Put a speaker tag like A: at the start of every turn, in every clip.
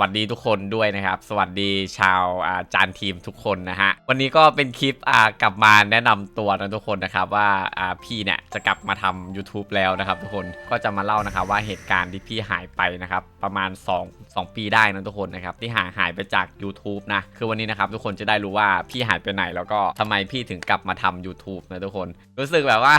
A: วัสดีทุกคนด้วยนะครับ สวัสดีชาวอาจานทีมทุกคนนะฮะ วันนี้ก็เป็นคลิปอ่ากลับมาแนะนำตัวนะทุกคนนะครับว่าอ่าพี่เนี่ยจะกลับมาทำ YouTube แล้วนะครับทุกคนก็จะมาเล่านะครับว่าเหตุการณ์ที่พี่หายไปนะครับประมาณ 2 2 ปีได้นะทุกคนนะครับที่หายหายไปจาก YouTube นะคือวันนี้นะครับทุกคนจะได้รู้ว่าพี่หายไปไหนแล้วก็ทำไมพี่ถึงกลับมาทำ YouTube นะทุกคน รู้สึกแบบว่า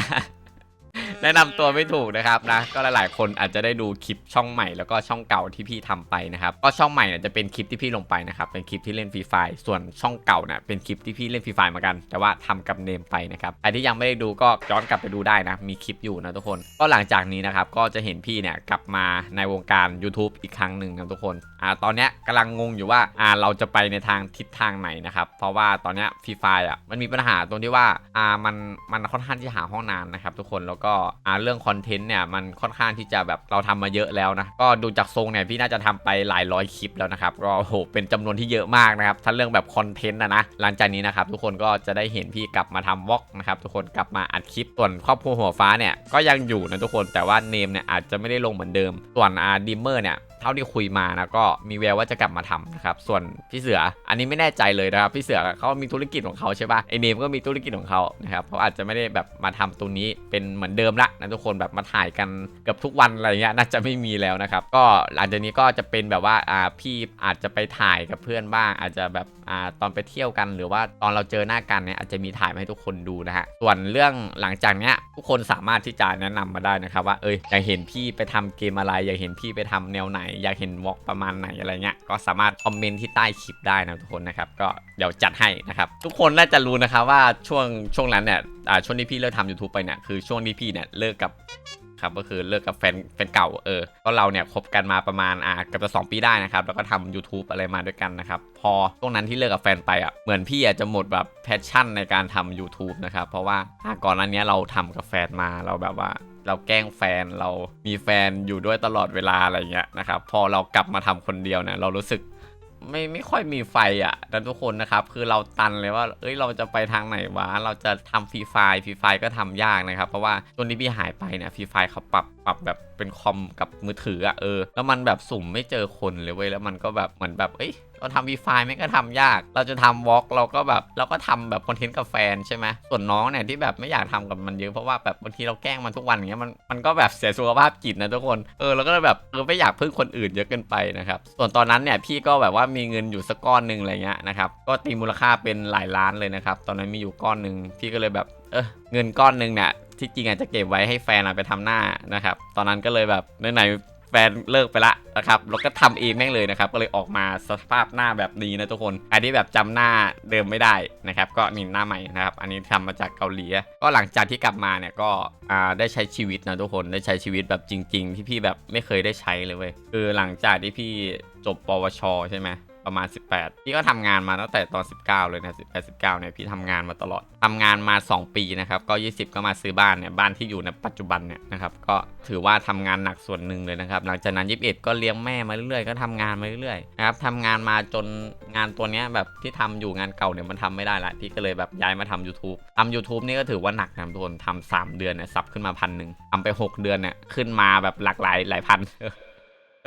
A: แนะนำตัวไม่ถูกนะครับนะก็หลายๆ คนอาจจะได้ดูคลิปช่องใหม่แล้วก็ช่องเก่าที่พี่ทำไปนะครับก็ช่องใหม่เนี่ยจะเป็นคลิปที่พี่ลงไปนะครับเป็นคลิปที่เล่นฟรีไฟส่วนช่องเก่าเนี่ยเป็นคลิปที่พี่เล่นฟรีไฟเหมือนกัน แต่ว่าทำกับเนมไปนะครับใครที่ยังไม่ได้ดูก็ย้อนกลับไปดูได้นะมีคลิปอยู่นะทุกคน ก็หลังจากนี้นะครับก็จะเห็นพี่เนี่ยกลับมาในวงการ YouTube อีกครั้งหนึ่งนะทุกคนอ่าตอนเนี้ยกำลังงงอยู่ว่าอ่าเราจะไปในทางทิศทางไหนนะครับเพราะว่าตอนเนี้ยฟรีไฟอะมันมีปัญหาตรงที่ว่าอ่ามันมันค่อนข้างที่หาห้องนานนะครับทุกคนแล้วก็อ่เรื่องคอนเทนต์เนี่ยมันค่อนข้างที่จะแบบเราทำมาเยอะแล้วนะก็ดูจากทรงเนี่ยพี่น่าจะทำไปหลายร้อยคลิปแล้วนะครับก็โอ้โหเป็นจำนวนที่เยอะมากนะครับถ้าเรื่องแบบคอนเทนต์นะนะหลังจากนี้นะครับทุกคนก็จะได้เห็นพี่กลับมาทำวอล์กนะครับทุกคนกลับมาอัดคลิปส่วนครอบครัวหัวฟ้าเนี่ยก็ยังอยู่นะทุกคนแต่ว่าเนมเนี่ยอาจจะไม่ได้ลงเหมือนเดิมส่วนอาดิมเมอร์เนี่ย เท่าที่คุยมานะก็มีแววว่าจะกลับมาทำนะครับส่วนพี่เสืออันนี้ไม่แน่ใจเลยนะครับพี่เสือเขามีธุรกิจของเขาใช่ปะไอเนมก็มีธุรกิจของเขานะครับเขาอาจจะไม่ได้แบบมาทำตรงนี้เป็นเหมือนเดิมละนะทุกคนแบบมาถ่ายกันเกือบทุกวันอะไรเงี้ยน่าจะไม่มีแล้วนะครับก็หลังจากนี้ก็จะเป็นแบบว่าอ่าพี่อาจจะไปถ่ายกับเพื่อนบ้าง อาจจะแบบอ่าตอนไปเที่ยวกัน หรือว่าตอนเราเจอหน้ากันเนี่ยอาจจะมีถ่ายมาให้ทุกคนดูนะฮะส่วนเรื่องหลังจากเนี้ยทุกคนสามารถที่จะแนะนำมาได้นะครับว่าเอยอยากเห็นพี่ไปทำเกมอะไรอยากเห็นพี่ไปทำแนวไหนอยากเห็นวอล์กประมาณไหนอะไรเงี้ยก็สามารถคอมเมนต์ที่ใต้คลิปได้นะทุกคนนะครับก็เดี๋ยวจัดให้นะครับทุกคนน่าจะรู้นะครับว่าช่วงช่วงนั้นเนี่ยอ่าช่วงที่พี่เลิกทำ YouTube ไปเนี่ยคือช่วงที่พี่เนี่ยเลิกกับครับก็คือเลิกกับแฟนแฟนเก่าเออก็เราเนี่ยคบกันมาประมาณอ่ากับจะสองปีได้นะครับแล้วก็ทำ YouTube อะไรมาด้วยกันนะครับพอช่วงนั้นที่เลิกกับแฟนไปอะเหมือนพี่อาจจะหมดแบบแพชชั่นในการทำ YouTube นะครับเพราะว่าอ่าก่อนหน้านี้เราทำกับแฟนมาเราแบบว่า เราแกล้งแฟนเรามีแฟนอยู่ด้วยตลอดเวลาอะไรเงี้ยนะครับ พอเรากลับมาทำคนเดียวเนี่ยเรารู้สึกไม่ไม่ค่อยมีไฟอะนะทุกคนนะครับ คือเราตันเลยว่า เอ้ยเราจะไปทางไหนวะ เราจะทำฟรีไฟฟรีไฟก็ทำยากนะครับ เพราะว่าช่วงที่พี่หายไปเนี่ยฟรีไฟเขาปรับปรับแบบเป็นคอมกับมือถืออะเออ แล้วมันแบบสุ่มไม่เจอคนเลยเว้ย แล้วมันก็แบบเหมือนแบบ เอ้ย เราทำฟรีไฟไม่ก็ทำยาก เราจะทำวอล์กเราก็แบบเราก็ทำแบบคอนเทนต์กับแฟนใช่ไหมส่วนน้องเนี่ยที่แบบไม่อยากทำกับมันเยอะเพราะว่าแบบบางทีเราแกล้งมันทุกวันอย่างเงี้ยมันมันก็แบบเสียสุขภาพจิตนะทุกคนเออเราก็เลยแบบเออไม่อยากพึ่งคนอื่นเยอะเกินไปนะครับส่วนตอนนั้นเนี่ยพี่ก็แบบว่ามีเงินอยู่สักก้อนหนึ่งอะไรเงี้ยนะครับก็ตีมูลค่าเป็นหลายล้านเลยนะครับตอนนั้นมีอยู่ก้อนหนึ่งพี่ก็เลยแบบเออเงินก้อนหนึ่งเนี่ยที่จริงอาจจะเก็บไว้ให้แฟนเอาไปทำหน้านะครับตอนนั้นก็เลยแบบไหนๆ แฟนเลิกไปละนะครับแล้วก็ทำเองแม่งเลยนะครับ ก็เลยออกมาสภาพหน้าแบบนี้นะทุกคนอันนี้แบบจำหน้าเดิมไม่ได้นะครับ ก็นี่หน้าใหม่นะครับ อันนี้ทำมาจากเกาหลีก็หลังจากที่กลับมาเนี่ยก็ได้ใช้ชีวิตนะทุกคนได้ใช้ชีวิตแบบจริง ๆ ที่พี่แบบไม่เคยได้ใช้เลยเว้ยคือหลังจากที่พี่จบปวชใช่ไหม ประมาณ 18 พี่ก็ทำงานมาตั้งแต่ตอน 19 เลยนะ18 19เนี่ยพี่ทำงานมาตลอดทำงานมา 2 ปีนะครับก็ 20 ก็มาซื้อบ้านเนี่ยบ้านที่อยู่ในปัจจุบันเนี่ยนะครับก็ถือว่าทำงานหนักส่วนหนึ่งเลยนะครับหลังจากนั้น 21 ก็เลี้ยงแม่มาเรื่อยๆก็ทำงานมาเรื่อยๆนะครับทำงานมาจนงานตัวเนี้ยแบบที่ทำอยู่งานเก่าเนี่ยมันทำไม่ได้ละพี่ก็เลยแบบย้ายมาทำ YouTube ทำ YouTube นี่ก็ถือว่าหนักนะทุกคนทำ3เดือนเนี่ยซับขึ้นมาพันหนึ่งทำไป 6 เดือนเนี่ยขึ้นมาแบบหลากหลายหลายพัน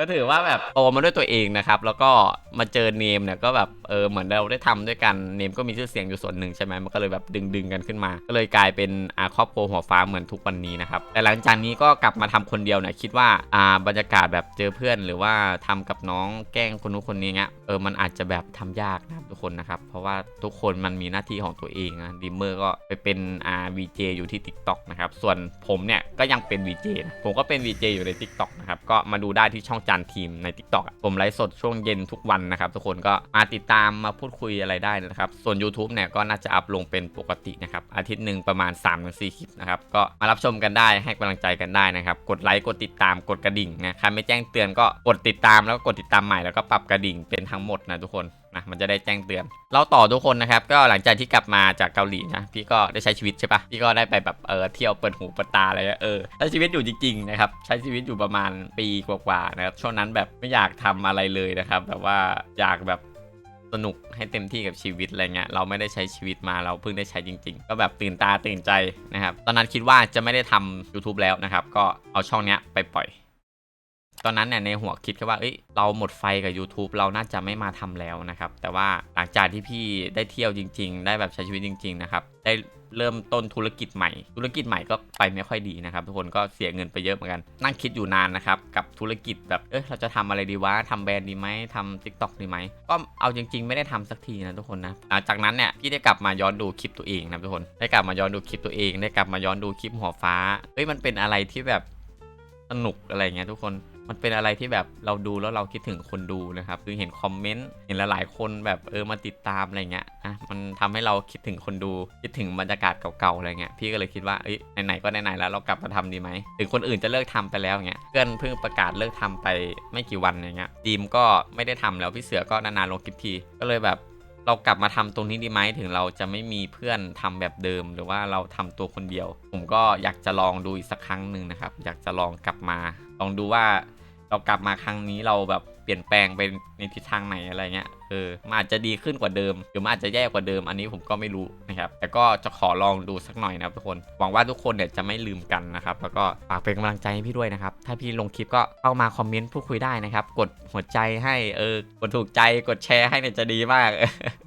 A: ก็ถือว่าแบบโตมาด้วยตัวเองนะครับ แล้วก็มาเจอเนมเนี่ยก็แบบ เออเหมือนเราได้ทำด้วยกันเนมก็มีชื่อเสียงอยู่ส่วนหนึ่งใช่ไหมมันก็เลยแบบดึงดึงกันขึ้นมา ก็เลยกลายเป็นอาครอบครัวหัวฟ้าเหมือนทุกวันนี้นะครับแต่หลังจากนี้ก็กลับมาทำคนเดียวเนี่ยคิดว่าอ่าบรรยากาศแบบเจอเพื่อน หรือว่าทำกับน้องแกล้งคนนู้นคนนี้เงี้ยเออมันอาจจะแบบทำยากนะครับทุกคนนะครับเพราะว่าทุกคนมันมีหน้าที่ของตัวเองนะดิมเมอร์ก็ไปเป็นอ่า VJ อยู่ที่ TikTok นะครับส่วนผมเนี่ยก็ยังเป็น VJ นะผมก็เป็น VJ อยู่ใน TikTok นะครับก็มาดูได้ที่ช่องจานทีมใน TikTok อะผมไลฟ์สดช่วงเย็นทุกวันนะครับทุกคนก็มาติดตามามมาพูดคุยอะไรได้นะครับ ส่วน YouTube เนี่ยก็น่าจะอัพลงเป็นปกตินะครับ อาทิตย์หนึ่งประมาณ 3-4 คลิปนะครับ ก็มารับชมกันได้ให้กำลังใจกันได้นะครับ กดไลค์กดติดตามกดกระดิ่งนะใครไม่แจ้งเตือนก็กดติดตามแล้วก็กดติดตามใหม่แล้วก็ปรับกระดิ่งเป็นทั้งหมดนะทุกคนนะมันจะได้แจ้งเตือน เราต่อทุกคนนะครับ ก็หลังจากที่กลับมาจากเกาหลีนะพี่ก็ได้ใช้ชีวิตใช่ปะพี่ก็ได้ไปแบบเออเที่ยวเปิดหูเปิดตาอะไรเออใช้ชีวิตอยู่จริงๆนะครับใช้ชีวิตอยู่ประมาณปีกว่าๆนะครับช่วงนั้นแบบไม่อยากทำอะไรเลยนะครับแบบว่าอยากแบบ สนุกให้เต็มที่กับชีวิตอะไรเงี้ยเราไม่ได้ใช้ชีวิตมาเราเพิ่งได้ใช้จริง ๆ ก็แบบตื่นตาตื่นใจนะครับ ตอนนั้นคิดว่าจะไม่ได้ทำ YouTube แล้วนะครับ ก็เอาช่องเนี้ยไปปล่อย ตอนนั้นเนี่ยในหัวคิดแค่ว่าเอ้ยเราหมดไฟกับ YouTube เราน่าจะไม่มาทำแล้วนะครับ แต่ว่าหลังจากที่พี่ได้เที่ยวจริง ๆ ได้แบบใช้ชีวิตจริง ๆ นะครับ ได้ เริ่มต้นธุรกิจใหม่ ธุรกิจใหม่ก็ไปไม่ค่อยดีนะครับ ทุกคนก็เสียเงินไปเยอะเหมือนกัน นั่งคิดอยู่นานนะครับ กับธุรกิจแบบเออเราจะทำอะไรดีวะทำแบรนด์ดีไหมทำ Tik t o อกดีไหมก็เอาจริง ๆ ไม่ได้ทำสักทีนะทุกคนนะหลังจากนั้นเนี่ยพี่ได้กลับมาย้อนดูคลิปตัวเองนะทุกคนได้กลับมาย้อนดูคลิปตัวเอง ได้กลับมาย้อนดูคลิปหัวฟ้าเฮ้ยมันเป็นอะไรที่แบบสนุกอะไรเงี้ยทุกคน มันเป็นอะไรที่แบบเราดูแล้วเราคิดถึงคนดูนะครับ คือเห็นคอมเมนต์เห็นหลายๆคนแบบเออมาติดตามอะไรเงี้ยอะมันทำให้เราคิดถึงคนดูคิดถึงบรรยากาศเก่าๆอะไรเงี้ยพี่ก็เลยคิดว่าเอ้ยไหนๆก็ไหนๆแล้วเรากลับมาทำดีไหมถึงคนอื่นจะเลิกทำไปแล้วเงี้ยเพื่อนเพิ่งประกาศเลิกทำไปไม่กี่วันอย่างเงี้ยดีมก็ไม่ได้ทำแล้วพี่เสือก็นานๆลงคลิปทีก็เลยแบบเรากลับมาทำตรงนี้ดีไหมถึงเราจะไม่มีเพื่อนทำแบบเดิม หรือว่าเราทำตัวคนเดียว ผมก็อยากจะลองดูอีกสักครั้งหนึ่งนะครับ อยากจะลองกลับมา ลองดูว่า เรากลับมาครั้งนี้เราแบบเปลี่ยนแปลงไปในทิศทางไหนอะไรเงี้ย เออมันอาจจะดีขึ้นกว่าเดิมหรือมันอาจจะแย่กว่าเดิมอันนี้ผมก็ไม่รู้นะครับแต่ก็จะขอลองดูสักหน่อยนะทุกคน หวังว่าทุกคนเนี่ยจะไม่ลืมกันนะครับแล้วก็ฝากเป็นกำลังใจให้พี่ด้วยนะครับถ้าพี่ลงคลิปก็เข้ามาคอมเมนต์พูดคุยได้นะครับกดหัวใจให้เออกดถูกใจกดแชร์ให้เนี่ยจะดีมาก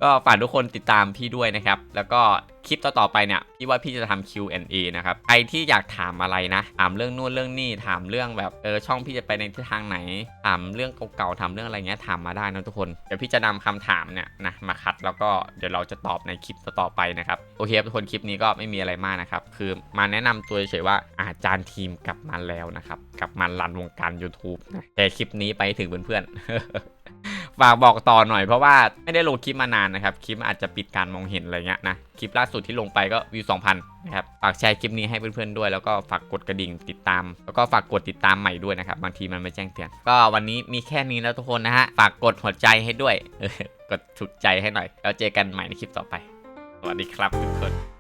A: ก็ฝากทุกคนติดตามพี่ด้วยนะครับแล้วก็คลิปต่อๆไปเนี่ยพี่ว่าพี่จะทำ Q&A นะครับใครที่อยากถามอะไรนะ ถามเรื่องนู่นเรื่องนี่ถามเรื่องแบบเออช่องพี่จะไปในทิศทางไหน ถามเรื่องเก่าๆถามเรื่องอะไรเงี้ยถามมาได้นะทุกคนเดี๋ยวพี่จะนำคำถามเนี่ยนะมาคัดแล้วก็เดี๋ยวเราจะตอบในคลิปต่อไปนะครับโอเคครับทุกคนคลิปนี้ก็ไม่มีอะไรมากนะครับคือมาแนะนำตัวเฉยว่าอาจารย์ทีมกลับมาแล้วนะครับกลับมารันวงการ YouTube นะแต่คลิปนี้ไปถึงเพื่อนๆ ฝากบอกต่อหน่อยเพราะว่าไม่ได้ลงคลิปมานานนะครับ คลิปอาจจะปิดการมองเห็นอะไรเงี้ยนะ คลิปล่าสุดที่ลงไปก็วิว 2,000 นะครับ ฝากแชร์คลิปนี้ให้เพื่อนๆด้วย แล้วก็ฝากกดกระดิ่งติดตาม แล้วก็ฝากกดติดตามใหม่ด้วยนะครับ บางทีมันไม่แจ้งเตือน ก็วันนี้มีแค่นี้แล้วทุกคนนะฮะ ฝากกดหัวใจให้ด้วย กดถูกใจให้หน่อย แล้วเจอกันใหม่ในคลิปต่อไป สวัสดีครับทุกคน